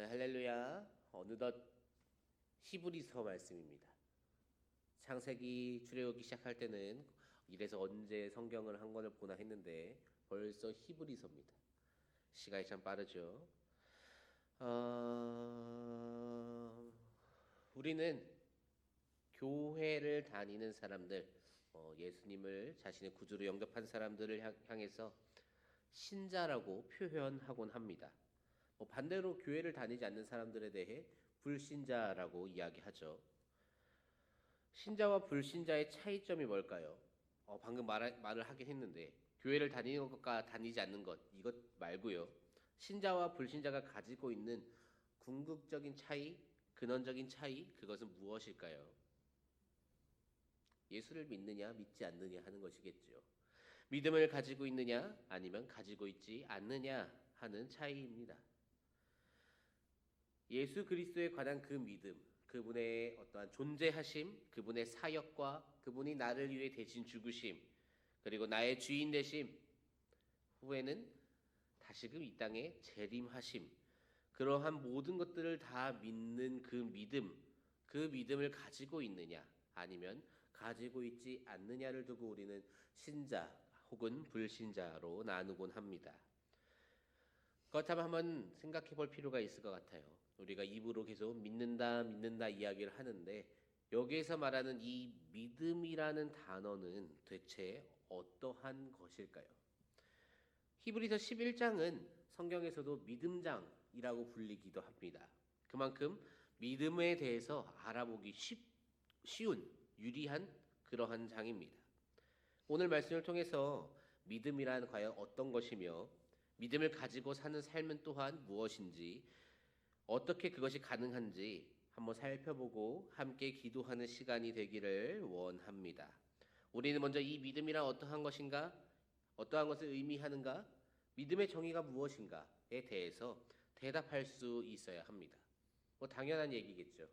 네, 할렐루야. 어느덧 히브리서 말씀입니다. 창세기 출애굽기 시작할 때는 이래서 언제 성경을 한 권을 보나 했는데 벌써 히브리서입니다. 시간이 참 빠르죠. 어... 우리는 교회를 다니는 사람들, 어, 예수님을 자신의 구주로 영접한 사람들을 향- 향해서 신자라고 표현하곤 합니다. 뭐 반대로 교회를 다니지 않는 사람들에 대해 불신자라고 이야기하죠. 신자와 불신자의 차이점이 뭘까요? 어, 방금 말, 말을 하긴 했는데 교회를 다니는 것과 다니지 않는 것 이것 말고요. 신자와 불신자가 가지고 있는 궁극적인 차이, 근원적인 차이 그것은 무엇일까요? 예수를 믿느냐 믿지 않느냐 하는 것이겠죠. 믿음을 가지고 있느냐 아니면 가지고 있지 않느냐 하는 차이입니다. 예수 그리스도에 관한 그 믿음, 그분의 어떠한 존재하심, 그분의 사역과 그분이 나를 위해 대신 죽으심, 그리고 나의 주인 되심, 후에는 다시금 이 땅에 재림하심, 그러한 모든 것들을 다 믿는 그 믿음, 그 믿음을 가지고 있느냐, 아니면 가지고 있지 않느냐를 두고 우리는 신자 혹은 불신자로 나누곤 합니다. 그렇다면 한번 생각해 볼 필요가 있을 것 같아요. 우리가 입으로 계속 믿는다, 믿는다 이야기를 하는데 여기에서 말하는 이 믿음이라는 단어는 대체 어떠한 것일까요? 히브리서 11장은 성경에서도 믿음장이라고 불리기도 합니다. 그만큼 믿음에 대해서 알아보기 쉽, 쉬운, 유리한 그러한 장입니다. 오늘 말씀을 통해서 믿음이란 과연 어떤 것이며 믿음을 가지고 사는 삶은 또한 무엇인지 어떻게 그것이 가능한지 한번 살펴보고 함께 기도하는 시간이 되기를 원합니다. 우리는 먼저 이 믿음이란 어떠한 것인가? 어떠한 것을 의미하는가? 믿음의 정의가 무엇인가에 대해서 대답할 수 있어야 합니다. 뭐 당연한 얘기겠죠.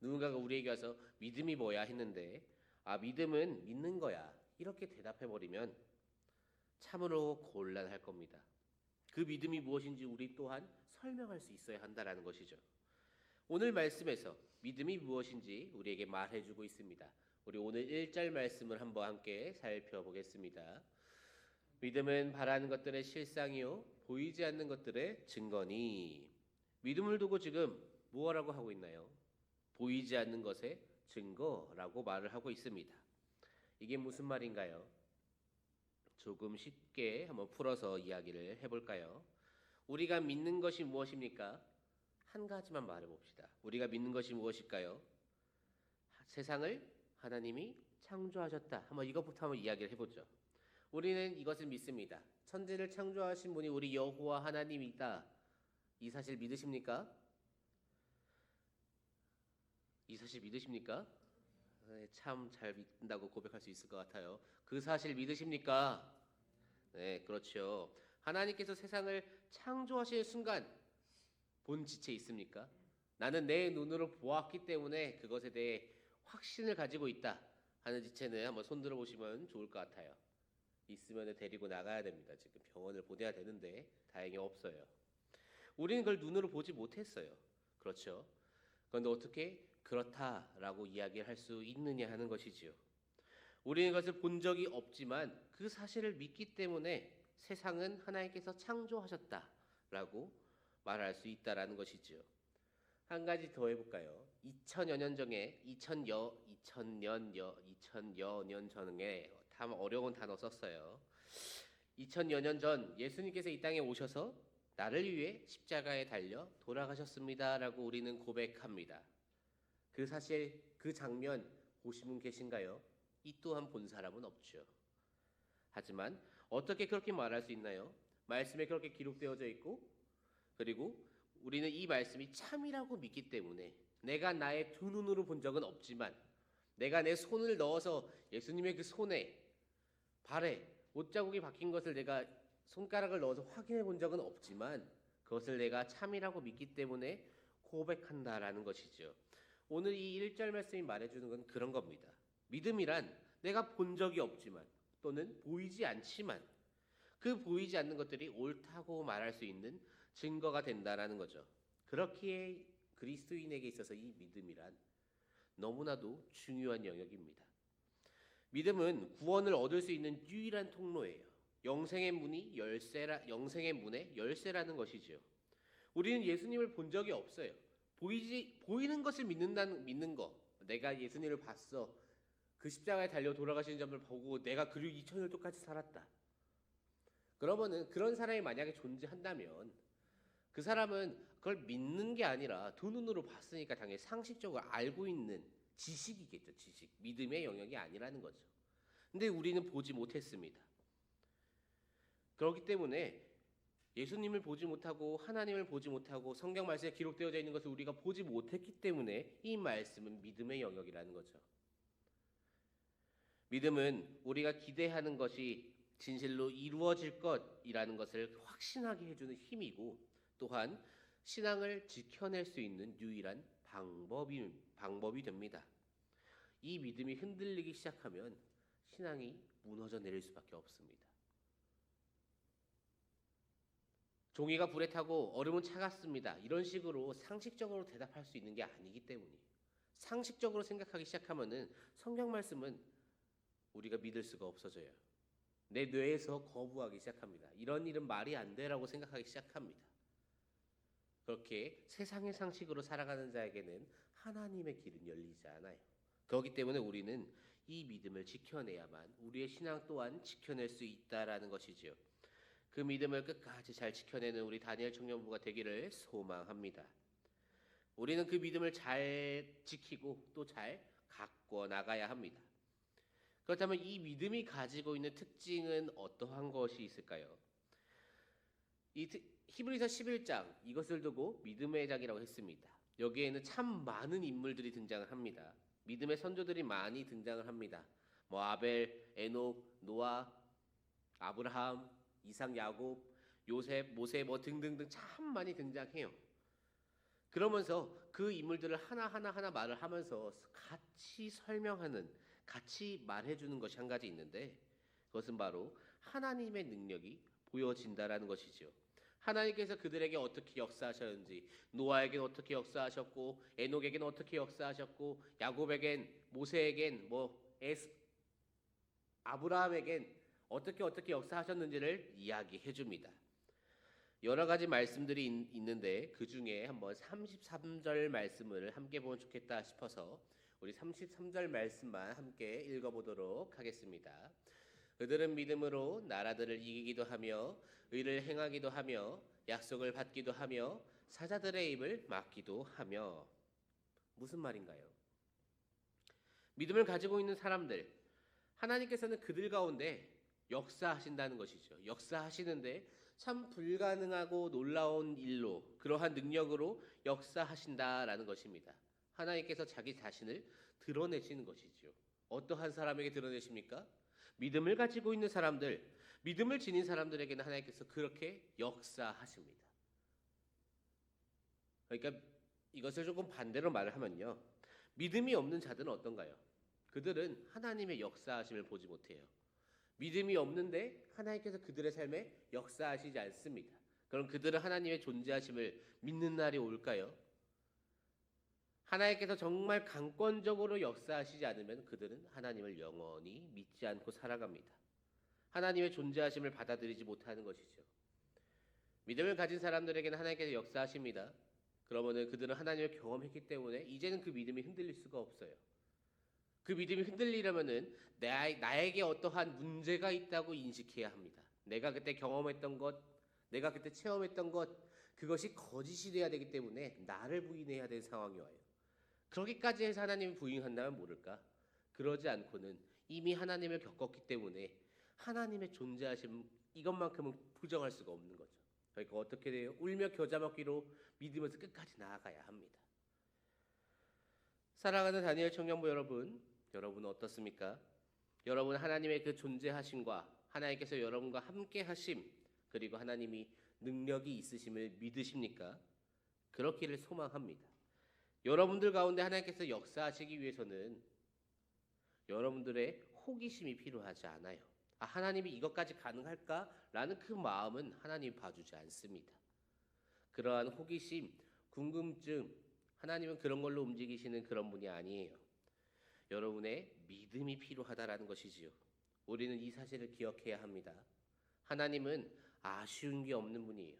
누군가가 우리에게 와서 믿음이 뭐야 했는데 아 믿음은 믿는 거야 이렇게 대답해 버리면 참으로 곤란할 겁니다. 그 믿음이 무엇인지 우리 또한 설명할 수 있어야 한다라는 것이죠. 오늘 말씀에서 믿음이 무엇인지 우리에게 말해주고 있습니다. 우리 오늘 1절 말씀을 한번 함께 살펴보겠습니다. 믿음은 바라는 것들의 실상이요 보이지 않는 것들의 증거니 믿음을 두고 지금 무엇라고 하고 있나요? 보이지 않는 것의 증거라고 말을 하고 있습니다. 이게 무슨 말인가요? 조금 쉽게 한번 풀어서 이야기를 해볼까요? 우리가 믿는 것이 무엇입니까? 한 가지만 말해봅시다. 우리가 믿는 것이 무엇일까요? 세상을 하나님이 창조하셨다. 한번 이것부터 한번 이야기를 해보죠. 우리는 이것을 믿습니다. 천지를 창조하신 분이 우리 여호와 하나님이다. 이 사실 믿으십니까? 이 사실 믿으십니까? 네, 참잘 믿는다고 고백할 수 있을 것 같아요. 그 사실 믿으십니까? 네, 그렇죠. 하나님께서 세상을 창조하시는 순간 본 지체 있습니까? 나는 내 눈으로 보았기 때문에 그것에 대해 확신을 가지고 있다 하는 지체는 한번 손들어 보시면 좋을 것 같아요. 있으면 데리고 나가야 됩니다. 지금 병원을 보내야 되는데 다행히 없어요. 우리는 그걸 눈으로 보지 못했어요. 그렇죠? 그런데 어떻게 그렇다라고 이야기를 할 수 있느냐 하는 것이지요. 우리는 그것을 본 적이 없지만 그 사실을 믿기 때문에 세상은 하나님께서 창조하셨다라고 말할 수 있다라는 것이지요. 한 가지 더 해볼까요? 2000여 년 전에 2000여 2000년여 2000여 년 전에 참 어려운 단어 썼어요. 2000여 년 전 예수님께서 이 땅에 오셔서 나를 위해 십자가에 달려 돌아가셨습니다라고 우리는 고백합니다. 그 사실 그 장면 분 계신가요? 이 또한 본 사람은 없죠. 하지만 어떻게 그렇게 말할 수 있나요? 말씀에 그렇게 기록되어져 있고 그리고 우리는 이 말씀이 참이라고 믿기 때문에 내가 나의 두 눈으로 본 적은 없지만 내가 내 손을 넣어서 예수님의 그 손에 발에 옷자국이 박힌 것을 내가 손가락을 넣어서 확인해 본 적은 없지만 그것을 내가 참이라고 믿기 때문에 고백한다라는 것이죠. 오늘 이 1절 말씀이 말해주는 건 그런 겁니다. 믿음이란 내가 본 적이 없지만 또는 보이지 않지만 그 보이지 않는 것들이 옳다고 말할 수 있는 증거가 된다라는 거죠. 그렇기에 그리스도인에게 있어서 이 믿음이란 너무나도 중요한 영역입니다. 믿음은 구원을 얻을 수 있는 유일한 통로예요. 영생의 문이 열쇠라 영생의 문의 열쇠라는 것이지요. 우리는 예수님을 본 적이 없어요. 보이지 보이는 것을 믿는다는 믿는 거. 내가 예수님을 봤어. 그 십자가에 달려 돌아가시는 점을 보고 내가 그리고 2000년 똑같이 살았다. 그러면은 그런 사람이 만약에 존재한다면 그 사람은 그걸 믿는 게 아니라 두 눈으로 봤으니까 당연히 상식적으로 알고 있는 지식이겠죠. 지식. 믿음의 영역이 아니라는 거죠. 근데 우리는 보지 못했습니다. 그렇기 때문에 예수님을 보지 못하고 하나님을 보지 못하고 성경 말씀에 기록되어져 있는 것을 우리가 보지 못했기 때문에 이 말씀은 믿음의 영역이라는 거죠. 믿음은 우리가 기대하는 것이 진실로 이루어질 것이라는 것을 확신하게 해주는 힘이고 또한 신앙을 지켜낼 수 있는 유일한 방법이, 방법이 됩니다. 이 믿음이 흔들리기 시작하면 신앙이 무너져 내릴 수밖에 없습니다. 종이가 불에 타고 얼음은 차갑습니다. 이런 식으로 상식적으로 대답할 수 있는 게 아니기 때문이에요. 상식적으로 생각하기 시작하면은 성경 말씀은 우리가 믿을 수가 없어져요. 내 뇌에서 거부하기 시작합니다. 이런 일은 말이 안 돼라고 생각하기 시작합니다. 그렇게 세상의 상식으로 살아가는 자에게는 하나님의 길은 열리지 않아요. 그렇기 때문에 우리는 이 믿음을 지켜내야만 우리의 신앙 또한 지켜낼 수 있다라는 것이지요. 그 믿음을 끝까지 잘 지켜내는 우리 다니엘 청년부가 되기를 소망합니다. 우리는 그 믿음을 잘 지키고 또 잘 갖고 나가야 합니다. 그렇다면 이 믿음이 가지고 있는 특징은 어떠한 것이 있을까요? 이 특- 히브리서 11장 이것을 두고 믿음의 장이라고 했습니다. 여기에는 참 많은 인물들이 등장을 합니다. 믿음의 선조들이 많이 등장을 합니다. 뭐 아벨, 에녹, 노아, 아브라함, 이삭, 야곱, 요셉, 모세 뭐 등등등 참 많이 등장해요. 그러면서 그 인물들을 하나하나 하나 말을 하면서 같이 설명하는 같이 말해주는 것이 한 가지 있는데 그것은 바로 하나님의 능력이 보여진다라는 것이지요. 하나님께서 그들에게 어떻게 역사하셨는지 노아에겐 어떻게 역사하셨고 에녹에겐 어떻게 역사하셨고 야곱에겐 모세에겐 뭐 에스 아브라함에겐 어떻게 어떻게 역사하셨는지를 이야기해 줍니다. 여러 가지 말씀들이 있- 있는데 그 중에 한번 33절 말씀을 함께 보면 좋겠다 싶어서 우리 33절 말씀만 함께 읽어보도록 하겠습니다. 그들은 믿음으로 나라들을 이기기도 하며 의를 행하기도 하며 약속을 받기도 하며 사자들의 입을 막기도 하며 무슨 말인가요? 믿음을 가지고 있는 사람들 하나님께서는 그들 가운데 역사하신다는 것이죠. 역사하시는데 참 불가능하고 놀라운 일로 그러한 능력으로 역사하신다라는 것입니다. 하나님께서 자기 자신을 드러내시는 것이지요. 어떠한 사람에게 드러내십니까? 믿음을 가지고 있는 사람들, 믿음을 지닌 사람들에게는 하나님께서 그렇게 역사하십니다. 그러니까 이것을 조금 반대로 말을 하면요. 믿음이 없는 자들은 어떤가요? 그들은 하나님의 역사하심을 보지 못해요. 믿음이 없는데 하나님께서 그들의 삶에 역사하시지 않습니다. 그럼 그들은 하나님의 존재하심을 믿는 날이 올까요? 하나님께서 정말 강권적으로 역사하시지 않으면 그들은 하나님을 영원히 믿지 않고 살아갑니다. 하나님의 존재하심을 받아들이지 못하는 것이죠. 믿음을 가진 사람들에게는 하나님께서 역사하십니다. 그러면은 그들은 하나님을 경험했기 때문에 이제는 그 믿음이 흔들릴 수가 없어요. 그 믿음이 흔들리려면은 나, 나에게 어떠한 문제가 있다고 인식해야 합니다. 내가 그때 경험했던 것, 내가 그때 체험했던 것, 그것이 거짓이 돼야 되기 때문에 나를 부인해야 되는 상황이 와요. 그렇게까지 해서 하나님을 부인한다면 모를까? 그러지 않고는 이미 하나님을 겪었기 때문에 하나님의 존재하심 이것만큼은 부정할 수가 없는 거죠. 그러니까 어떻게 돼요? 울며 겨자 먹기로 믿으면서 끝까지 나아가야 합니다. 사랑하는 다니엘 청년부 여러분, 여러분은 어떻습니까? 여러분 하나님의 그 존재하심과 하나님께서 여러분과 함께 하심 그리고 하나님이 능력이 있으심을 믿으십니까? 그렇기를 소망합니다. 여러분들 가운데 하나님께서 역사하시기 위해서는 여러분들의 호기심이 필요하지 않아요. 아, 하나님이 이것까지 가능할까? 라는 그 마음은 하나님 봐주지 않습니다. 그러한 호기심, 궁금증, 하나님은 그런 걸로 움직이시는 그런 분이 아니에요. 여러분의 믿음이 필요하다라는 것이지요. 우리는 이 사실을 기억해야 합니다. 하나님은 아쉬운 게 없는 분이에요.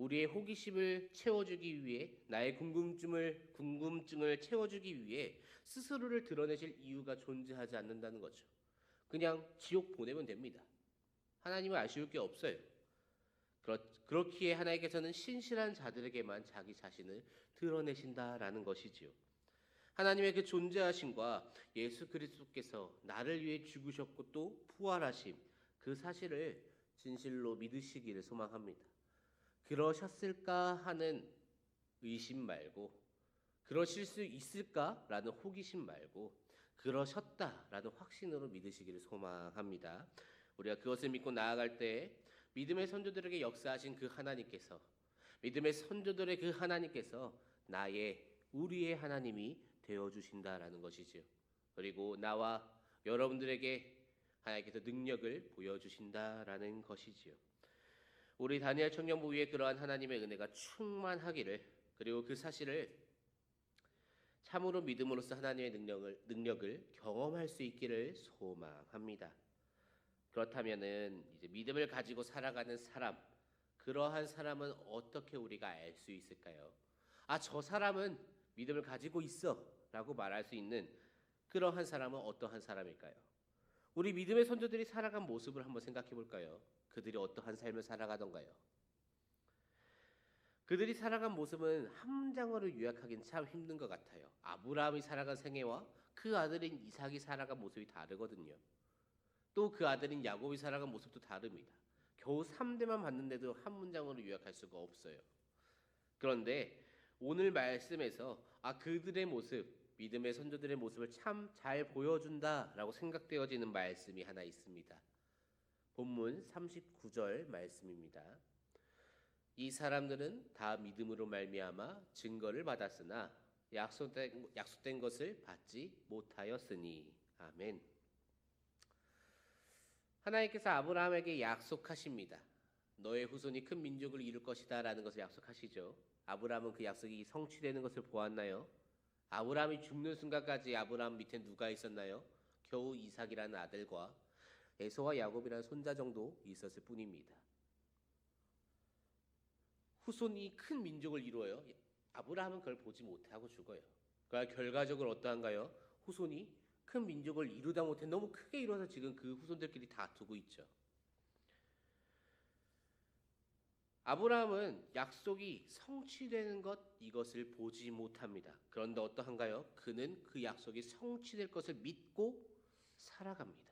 우리의 호기심을 채워주기 위해 나의 궁금증을 궁금증을 채워주기 위해 스스로를 드러내실 이유가 존재하지 않는다는 거죠. 그냥 지옥 보내면 됩니다. 하나님은 아쉬울 게 없어요. 그렇, 그렇기에 하나님께서는 신실한 자들에게만 자기 자신을 드러내신다라는 것이지요. 하나님의 그 존재하심과 예수 그리스도께서 나를 위해 죽으셨고 또 부활하심 그 사실을 진실로 믿으시기를 소망합니다. 그러셨을까 하는 의심 말고 그러실 수 있을까라는 호기심 말고 그러셨다라는 확신으로 믿으시기를 소망합니다. 우리가 그것을 믿고 나아갈 때 믿음의 선조들에게 역사하신 그 하나님께서 믿음의 선조들의 그 하나님께서 나의 우리의 하나님이 되어 주신다라는 것이지요. 그리고 나와 여러분들에게 하나님께서 능력을 보여 주신다라는 것이지요. 우리 다니엘 청년부 위에 그러한 하나님의 은혜가 충만하기를 그리고 그 사실을 참으로 믿음으로써 하나님의 능력을 능력을 경험할 수 있기를 소망합니다. 그렇다면은 이제 믿음을 가지고 살아가는 사람 그러한 사람은 어떻게 우리가 알 수 있을까요? 아, 저 사람은 믿음을 가지고 있어라고 말할 수 있는 그러한 사람은 어떠한 사람일까요? 우리 믿음의 선조들이 살아간 모습을 한번 생각해 볼까요? 그들이 어떠한 삶을 살아가던가요? 그들이 살아간 모습은 한 문장으로 요약하기는 참 힘든 것 같아요. 아브라함이 살아간 생애와 그 아들인 이삭이 살아간 모습이 다르거든요. 또 그 아들인 야곱이 살아간 모습도 다릅니다. 겨우 3대만 봤는데도 한 문장으로 요약할 수가 없어요. 그런데 오늘 말씀에서 아 그들의 모습, 믿음의 선조들의 모습을 참 잘 보여준다라고 생각되어지는 말씀이 하나 있습니다. 본문 39절 말씀입니다. 이 사람들은 다 믿음으로 말미암아 증거를 받았으나 약속된, 약속된 것을 받지 못하였으니 아멘. 하나님께서 아브라함에게 약속하십니다. 너의 후손이 큰 민족을 이룰 것이다라는 것을 약속하시죠. 아브라함은 그 약속이 성취되는 것을 보았나요? 아브라함이 죽는 순간까지 아브라함 밑에 누가 있었나요? 겨우 이삭이라는 아들과 에서와 야곱이라는 손자 정도 있었을 뿐입니다. 후손이 큰 민족을 이루어요. 아브라함은 그걸 보지 못하고 죽어요. 그러니까 결과적으로 어떠한가요? 후손이 큰 민족을 이루다 못해 너무 크게 이루어서 지금 그 후손들끼리 다투고 있죠. 아브라함은 약속이 성취되는 것 이것을 보지 못합니다. 그런데 어떠한가요? 그는 그 약속이 성취될 것을 믿고 살아갑니다.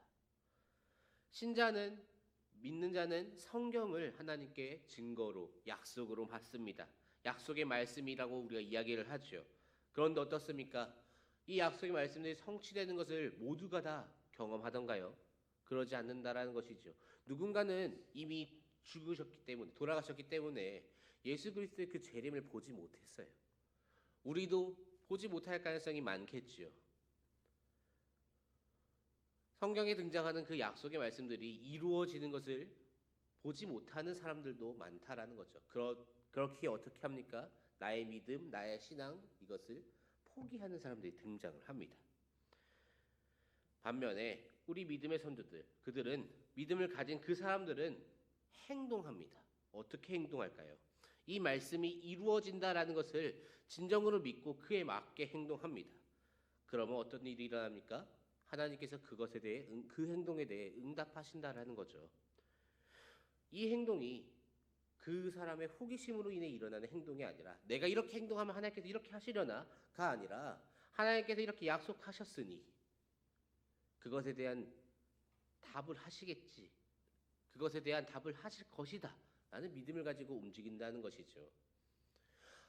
신자는 믿는 자는 성경을 하나님께 증거로 약속으로 받습니다. 약속의 말씀이라고 우리가 이야기를 하죠. 그런데 어떻습니까? 이 약속의 말씀들이 성취되는 것을 모두가 다 경험하던가요? 그러지 않는다라는 것이죠. 누군가는 이미 죽으셨기 때문에 돌아가셨기 때문에 예수 그리스도의 그 재림을 보지 못했어요. 우리도 보지 못할 가능성이 많겠지요. 성경에 등장하는 그 약속의 말씀들이 이루어지는 것을 보지 못하는 사람들도 많다라는 거죠. 그러, 그렇게 어떻게 합니까? 나의 믿음, 나의 신앙 이것을 포기하는 사람들이 등장을 합니다. 반면에 우리 믿음의 선조들, 그들은 믿음을 가진 그 사람들은 행동합니다. 어떻게 행동할까요? 이 말씀이 이루어진다라는 것을 진정으로 믿고 그에 맞게 행동합니다. 그러면 어떤 일이 일어납니까? 하나님께서 그것에 대해 그 행동에 대해 응답하신다라는 거죠. 이 행동이 그 사람의 호기심으로 인해 일어나는 행동이 아니라 내가 이렇게 행동하면 하나님께서 이렇게 하시려나가 아니라 하나님께서 이렇게 약속하셨으니 그것에 대한 답을 하시겠지. 그것에 대한 답을 하실 것이다. 라는 믿음을 가지고 움직인다는 것이죠.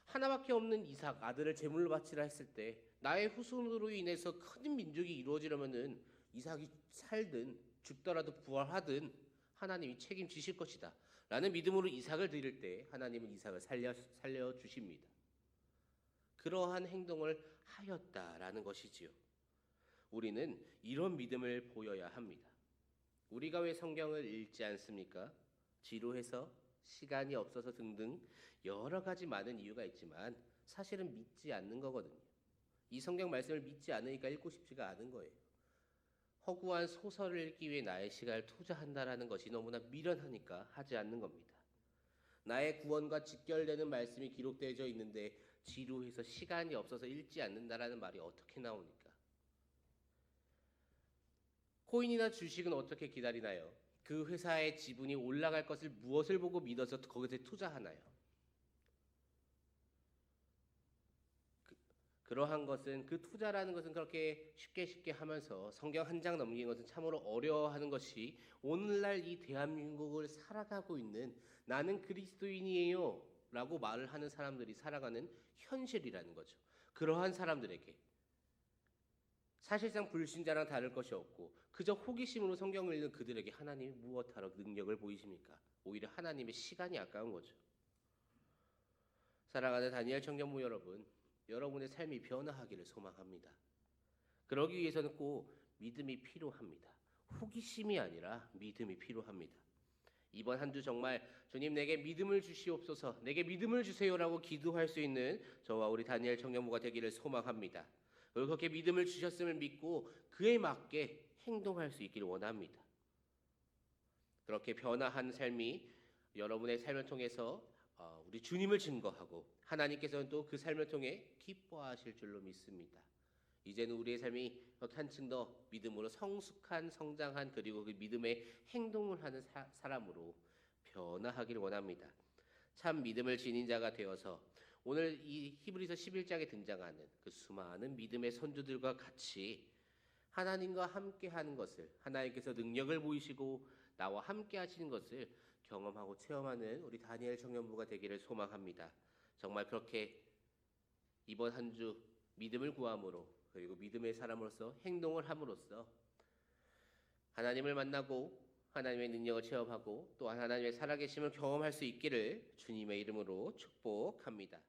하나밖에 없는 이삭 아들을 제물로 바치라 했을 때 나의 후손으로 인해서 큰 민족이 이루어지려면은 이삭이 살든 죽더라도 부활하든 하나님이 책임지실 것이다. 라는 믿음으로 이삭을 드릴 때 하나님은 이삭을 살려 살려 주십니다. 그러한 행동을 하였다라는 것이지요. 우리는 이런 믿음을 보여야 합니다. 우리가 왜 성경을 읽지 않습니까? 지루해서 시간이 없어서 등등 여러 가지 많은 이유가 있지만 사실은 믿지 않는 거거든요. 이 성경 말씀을 믿지 않으니까 읽고 싶지가 않은 거예요. 허구한 소설을 읽기 위해 나의 시간을 투자한다라는 것이 너무나 미련하니까 하지 않는 겁니다. 나의 구원과 직결되는 말씀이 기록되어 있는데 지루해서 시간이 없어서 읽지 않는다라는 말이 어떻게 나오니까? 코인이나 주식은 어떻게 기다리나요? 그 회사의 지분이 올라갈 것을 무엇을 보고 믿어서 거기에 투자하나요? 그, 그러한 것은 그 투자라는 것은 그렇게 쉽게 쉽게 하면서 성경 한 장 넘기는 것은 참으로 어려워하는 것이 오늘날 이 대한민국을 살아가고 있는 나는 그리스도인이에요 라고 말을 하는 사람들이 살아가는 현실이라는 거죠. 그러한 사람들에게 사실상 불신자랑 다를 것이 없고 그저 호기심으로 성경을 읽는 그들에게 하나님이 무엇하러 능력을 보이십니까? 오히려 하나님의 시간이 아까운 거죠. 사랑하는 다니엘 청년부 여러분, 여러분의 삶이 변화하기를 소망합니다. 그러기 위해서는 꼭 믿음이 필요합니다. 호기심이 아니라 믿음이 필요합니다. 이번 한 주 정말 주님 내게 믿음을 주시옵소서, 내게 믿음을 주세요라고 기도할 수 있는 저와 우리 다니엘 청년부가 되기를 소망합니다. 그렇게 믿음을 주셨음을 믿고 그에 맞게 행동할 수 있기를 원합니다. 그렇게 변화한 삶이 여러분의 삶을 통해서 어, 우리 주님을 증거하고 하나님께서는 또 그 삶을 통해 기뻐하실 줄로 믿습니다. 이제는 우리의 삶이 한층 더 믿음으로 성숙한 성장한 그리고 그 믿음의 행동을 하는 사, 사람으로 변화하기를 원합니다. 참 믿음을 지닌 자가 되어서 오늘 이 히브리서 11장에 등장하는 그 수많은 믿음의 선조들과 같이 하나님과 함께 하는 것을 하나님께서 능력을 보이시고 나와 함께 하시는 것을 경험하고 체험하는 우리 다니엘 청년부가 되기를 소망합니다. 정말 그렇게 이번 한 주 믿음을 구함으로 그리고 믿음의 사람으로서 행동을 함으로써 하나님을 만나고 하나님의 능력을 체험하고 또 하나님의 살아계심을 경험할 수 있기를 주님의 이름으로 축복합니다.